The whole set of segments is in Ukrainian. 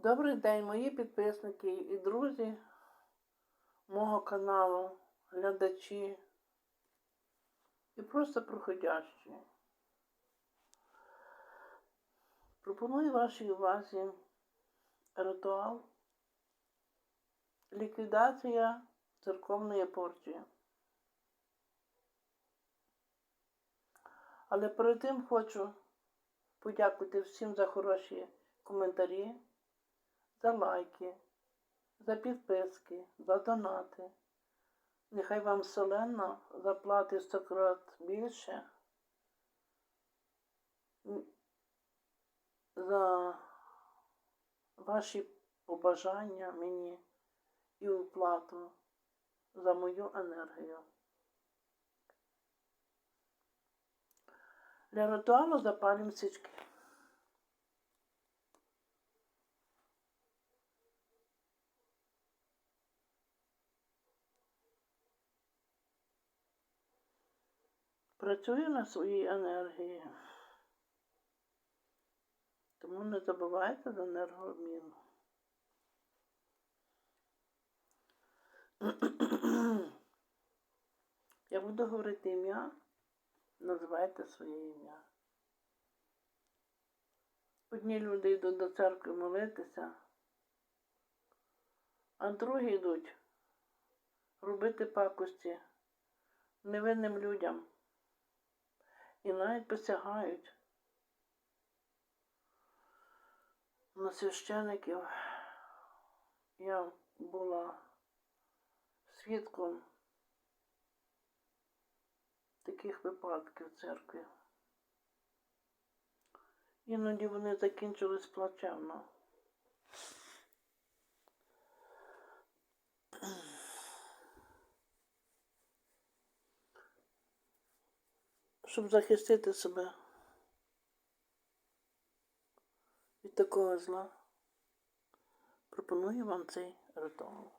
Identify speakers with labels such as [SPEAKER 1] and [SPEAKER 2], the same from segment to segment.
[SPEAKER 1] Добрий день, мої підписники і друзі мого каналу, глядачі і просто проходящі. Пропоную вашій увазі ритуал ліквідація церковної порчі. Але перед тим хочу подякувати всім за хороші коментарі за лайки, за підписки, за донати. Нехай вам селенно заплатить сто крат більше за ваші побажання мені і оплату за мою енергію. Для ритуалу запалюємо свічки. Працюю на своїй енергії. Тому не забувайте за енергообмін. Я буду говорити ім'я, називайте своє ім'я. Одні люди йдуть до церкви молитися, а другі йдуть робити пакості невинним людям і навіть посягають на священиків. Я була свідком таких випадків в церкві. Іноді вони закінчились плачевно. Щоб захистити себе від такого зла, пропоную вам цей ритуал.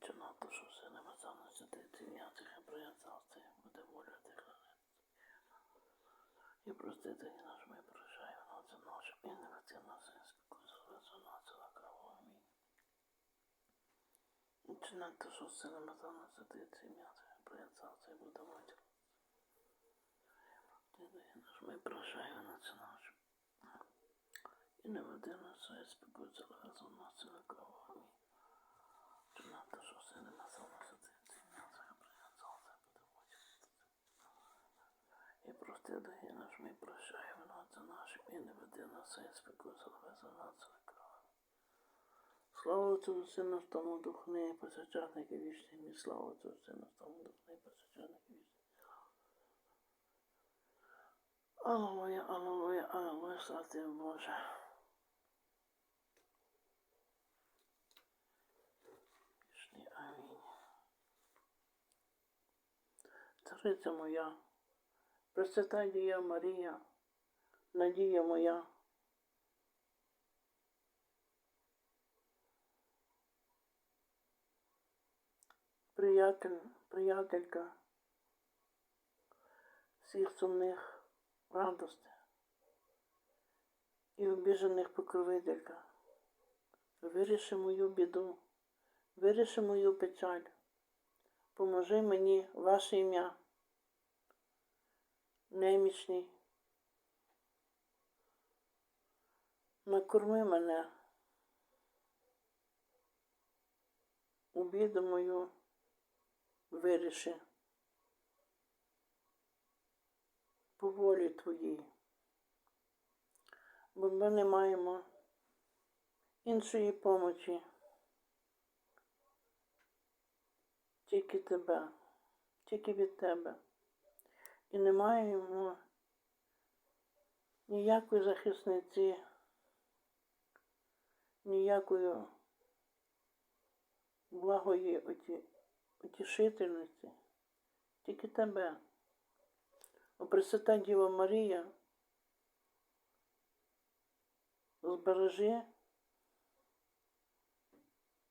[SPEAKER 1] Чи надто, що все не мазано сюди, ти м'ятих і прояцався, буде воля ти І простити наш ми прощаємо на це наше, і не веди нас і спокій згодиться на це на крову. Амінь. Чи надто, що все не мазано сюди, ти м'ятих і буде воля. Ми прощаємо на це наше. І не веди нас і спокій згодиться на це на крову. Амінь. Чи надто, що все не мазано сюди, ти м'ятих і буде воля. І прости, дорогі наш, ми прощаємо на це нашим, і не веди нас, і спекуйся за нас кров. Слава Отцю, Сину, тому Духни, посвячальники вічні, мій слава Отцю, Сину, тому Духни, посвячальники вічні. Аллилуйя, аллилуйя, аллилуйя, слава Боже. Вічний амінь. Цариця моя, Пресвята Дія Марія, надія моя. Приятель, приятелька всіх сумних радостей і обіжених покровителька. Виріши мою біду, виріши мою печаль. Поможи мені ваше ім'я немічний. Накорми мене у біду мою виріши. По волі твоїй, бо ми не маємо іншої помочі, тільки тебе, тільки від тебе. І не маємо ніякої захисниці, ніякої благої оті- утішительниці, тільки тебе. О Пресвята Діва Марія, збережи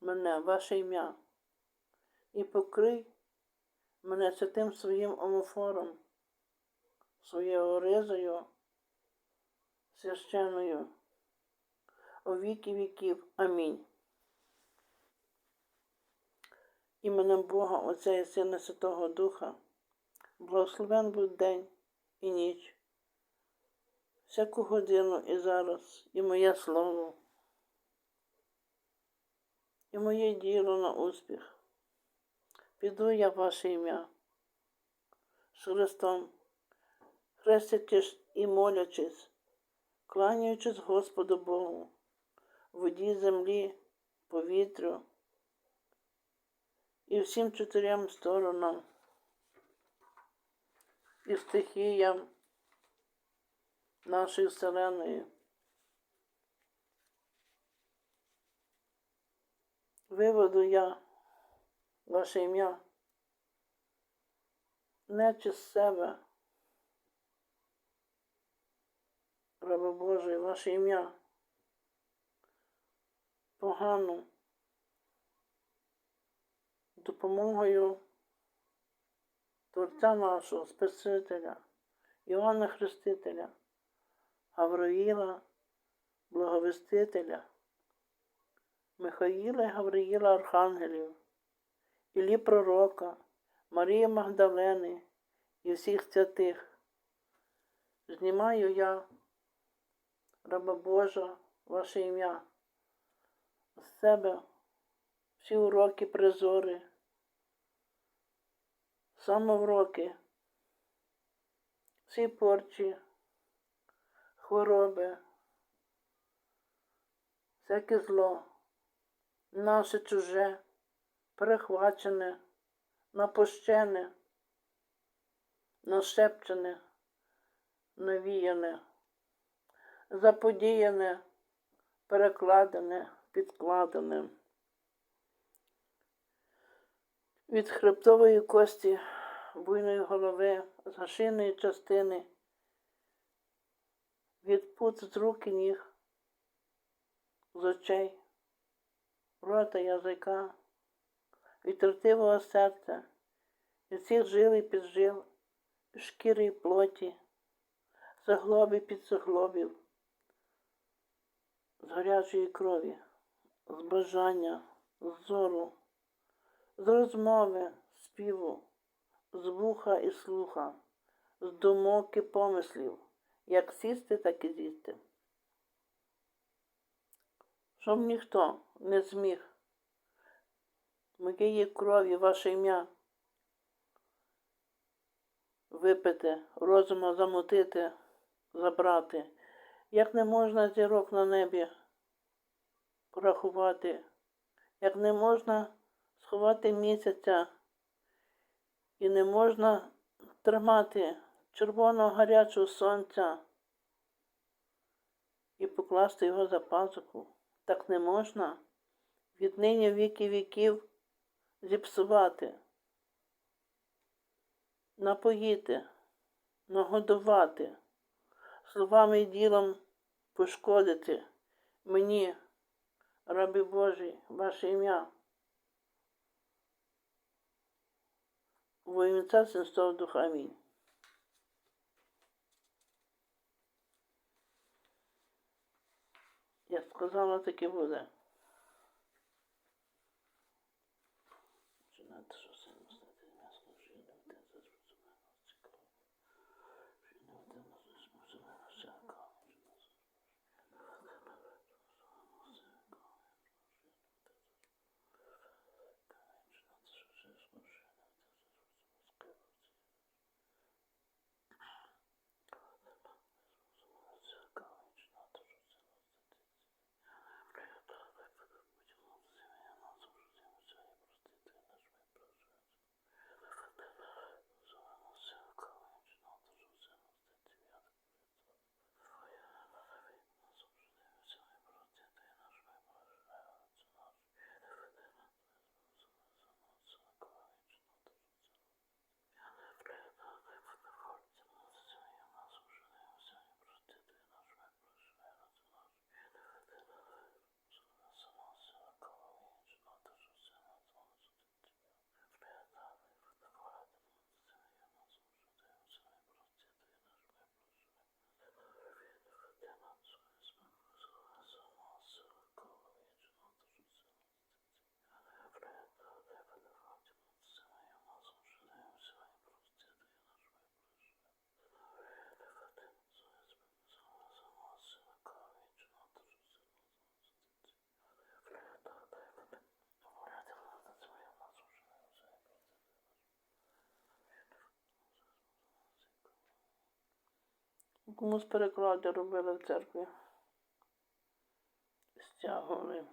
[SPEAKER 1] мене, ваше ім'я, і покрий мене святим своїм омофором, своєю ризою священною у віки віків. Амінь. Іменем Бога, Отця і Сина Святого Духа, благословен будь день і ніч, всяку годину і зараз, і моє слово, і моє діло на успіх. Піду я ваше ім'я. З Христом, хрестячись і молячись, кланяючись Господу Богу, воді землі, повітрю і всім чотирьом сторонам, і стихіям нашої Вселеної. Виведу я ваше ім'я не чи з себе, раби Божий, ваше ім'я погано допомогою Творця нашого Спасителя, Іоанна Хрестителя, Гавроїла, Благовестителя, Михаїла і Гавриїла Архангелів, Іллі Пророка, Марії Магдалени і всіх святих. Знімаю я, раба Божа, ваше ім'я, з себе всі уроки призори, самовроки, всі порчі, хвороби, всяке зло, наше чуже, перехвачене, напощене, нашепчене, навіяне, заподіяне, перекладене, підкладене. Від хребтової кості, буйної голови, з гашиної частини, від пут з рук і ніг, з очей, рота язика, від тертивого серця, від всіх жил і піджил, шкіри і плоті, заглоби під заглобів, з гарячої крові, з бажання, з зору з розмови, співу, з вуха і слуха, з думок і помислів, як сісти, так і з'їсти. Щоб ніхто не зміг моєї крові ваше ім'я випити, розуму замутити, забрати, як не можна зірок на небі порахувати, як не можна сховати місяця і не можна тримати червоного гарячого сонця і покласти його за пазуху. Так не можна віднині віки віків зіпсувати, напоїти, нагодувати, словами і ділом пошкодити мені, рабі Божий, ваше ім'я. Во Отця Святого Духа. Аминь. Я сказала, таки буде. Починати, що сильно стати м'ясо, що я не те зрозуміло, цікаво. Що я не те зрозуміло, всяка. Комусь переклади робили в церкві. Стягували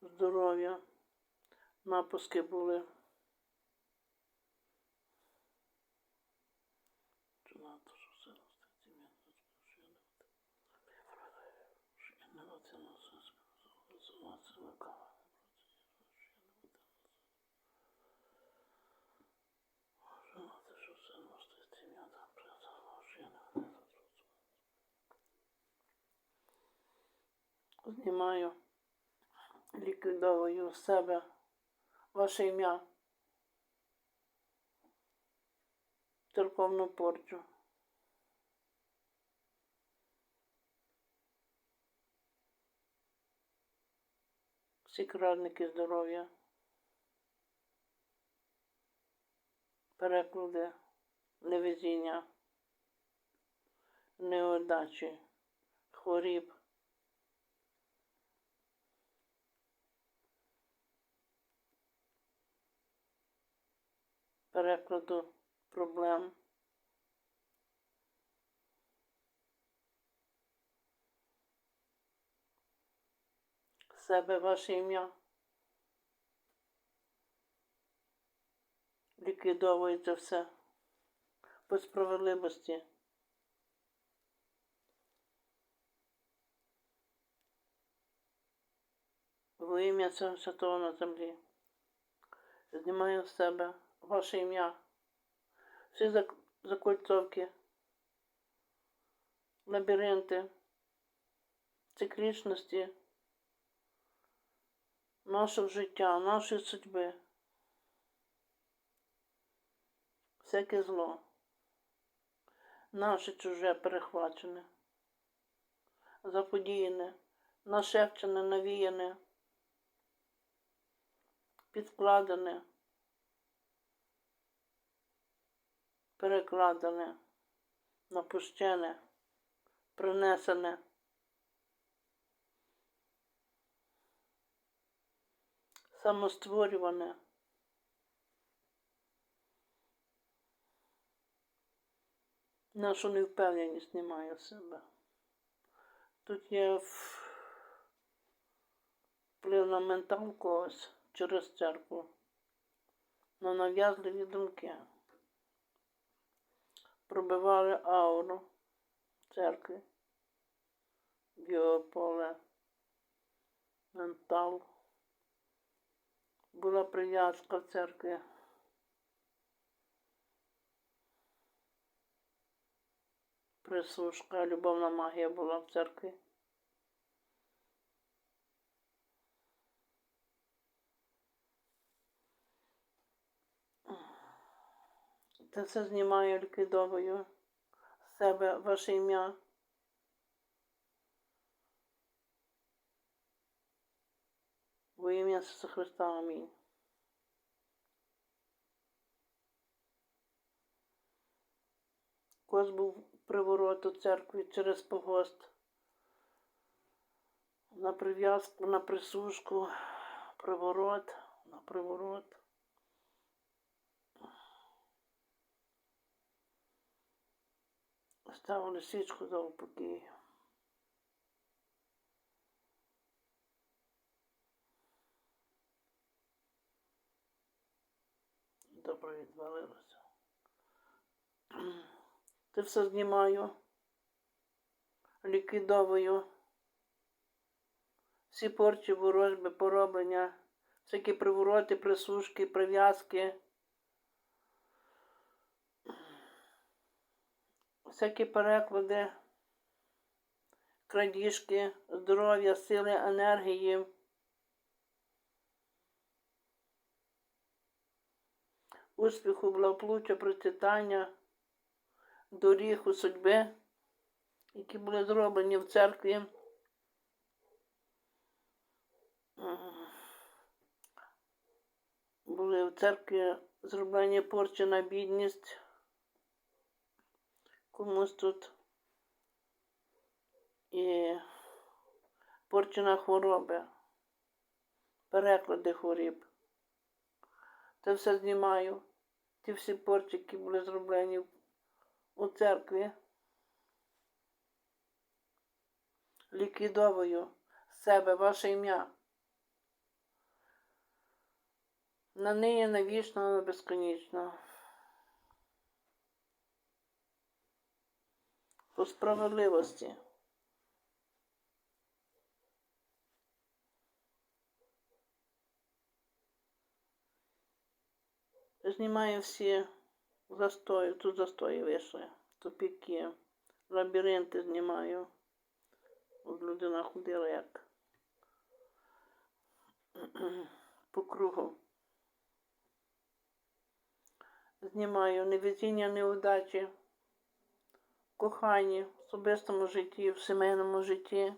[SPEAKER 1] здоров'я, напуски були. Чи надо, що все на статті мені що я не що я не оцінив це виконання. Знати, що все на статті мені що я не Знімаю, ліквідовую себе ваше ім'я. Церковну порчу. Всі крадники здоров'я. Переклади, невезіння, неудачі, хворіб. Перекладу проблем. Себе ваше ім'я. Ліквідовується все по справедливості. Во ім'я Святого на землі. Знімаю з себе ваше ім'я. Всі закольцовки, лабіринти, циклічності нашого життя, нашої судьби. Всяке зло. Наше чуже перехвачене, заподіяне, нашепчене, навіяне, підкладене. Перекладене, напущене, принесене. Самостворюване. Нашу невпевненість немає в себе. Тут є вплив на ментал когось через церкву, на нав'язливі думки пробивали ауру церкви, біополе, ментал. Була прив'язка в церкві. Присушка, любовна магія була в церкві. Це все знімаю, ліквідовую з себе ваше ім'я. Во ім'я Ісуса Христа. Амінь. Кос був приворот у церкві через погост. На прив'язку, на присушку, приворот, на приворот. Ставили свічку за упокій. Добре відвалилося. Це все знімаю, ліквідовую. Всі порчі, ворожби, пороблення, всякі привороти, присушки, прив'язки. Всякі переклади, крадіжки, здоров'я, сили, енергії. Успіху, благополуччя, процвітання, доріг у судьби, які були зроблені в церкві. Були в церкві зроблені порчі на бідність комусь тут і порчена хвороби, переклади хворіб. Це все знімаю. Ті всі порчі, які були зроблені у церкві. ліквідовую себе, ваше ім'я. На неї навічно, на безконечно. По справедливості. Знімаю всі застої, тут застої вийшли, тупіки, лабіринти знімаю. От людина ходила як по кругу. Знімаю невезіння, неудачі, коханні, в особистому житті, в сімейному житті.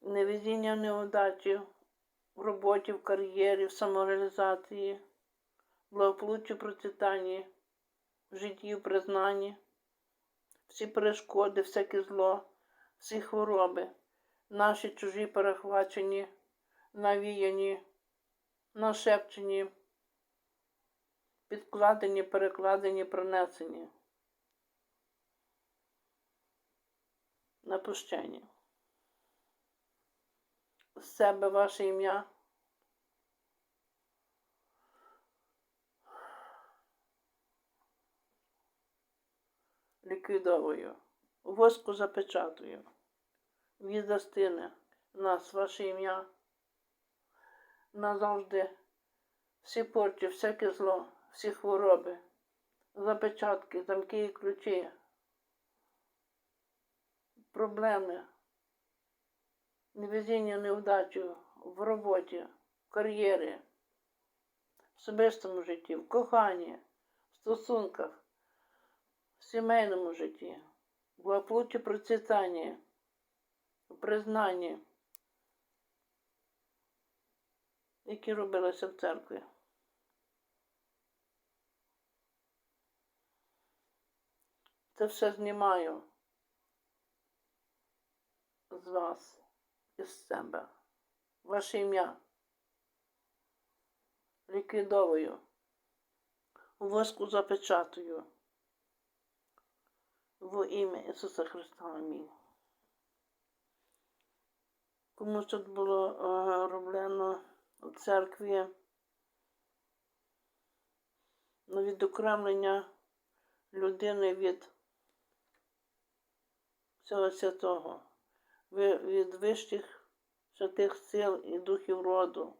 [SPEAKER 1] Невезіння, неудачі в роботі, в кар'єрі, в самореалізації, благополуччі, процвітанні, в житті, в признанні, всі перешкоди, всяке зло, всі хвороби, наші чужі перехвачені, навіяні, нашепчені, підкладені, перекладені, пронесені. На прощення. З себе ваше ім'я. Ліквідовую. Воску запечатую. віддастине нас ваше ім'я. Назавжди всі порчі, всяке зло, всі хвороби, запечатки, замки і ключі, проблеми, невезіння, неудачу в роботі, в кар'єрі, в особистому житті, в коханні, в стосунках, в сімейному житті, в благополуччі процвітанні, в признанні, які робилися в церкві. Це все знімаю з вас із себе. Ваше ім'я. Ліквідовую. У воску запечатую. Во ім'я Ісуса Христа. Амінь. Комусь тут було е, роблено у церкві на відокремлення людини від всього святого, від вищих святих сил і духів роду.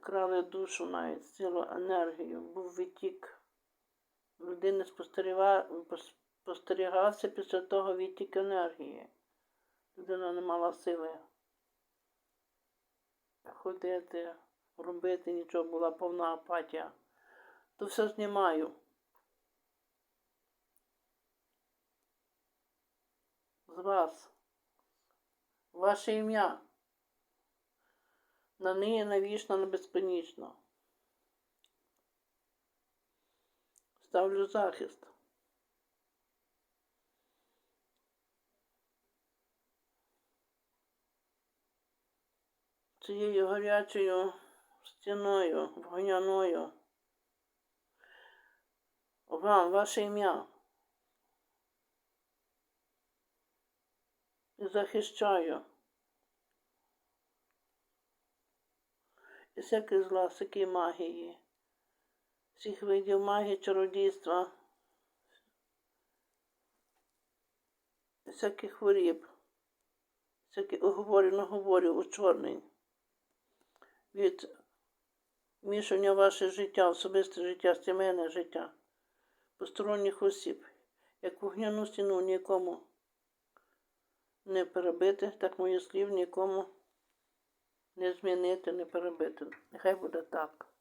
[SPEAKER 1] Крали душу навіть силу, енергію, був відтік. Людина спостерігався після того відтік енергії. Людина не мала сили ходити, робити нічого, була повна апатія. То все знімаю. З вас. Ваше ім'я. На неї навічно, на. Ставлю захист. Цією гарячою стіною, вогняною. Вам, ваше ім'я. Захищаю. І всяке зла, всякі магії, всіх видів магії, чародійства, всяких хворіб, всякі оговорено говорю у чорний. Від мішання ваше життя, особисте життя, сімейне життя, посторонніх осіб, як вогняну стіну нікому не перебити, так моїх слів нікому не змінити, не перебити. Нехай буде так.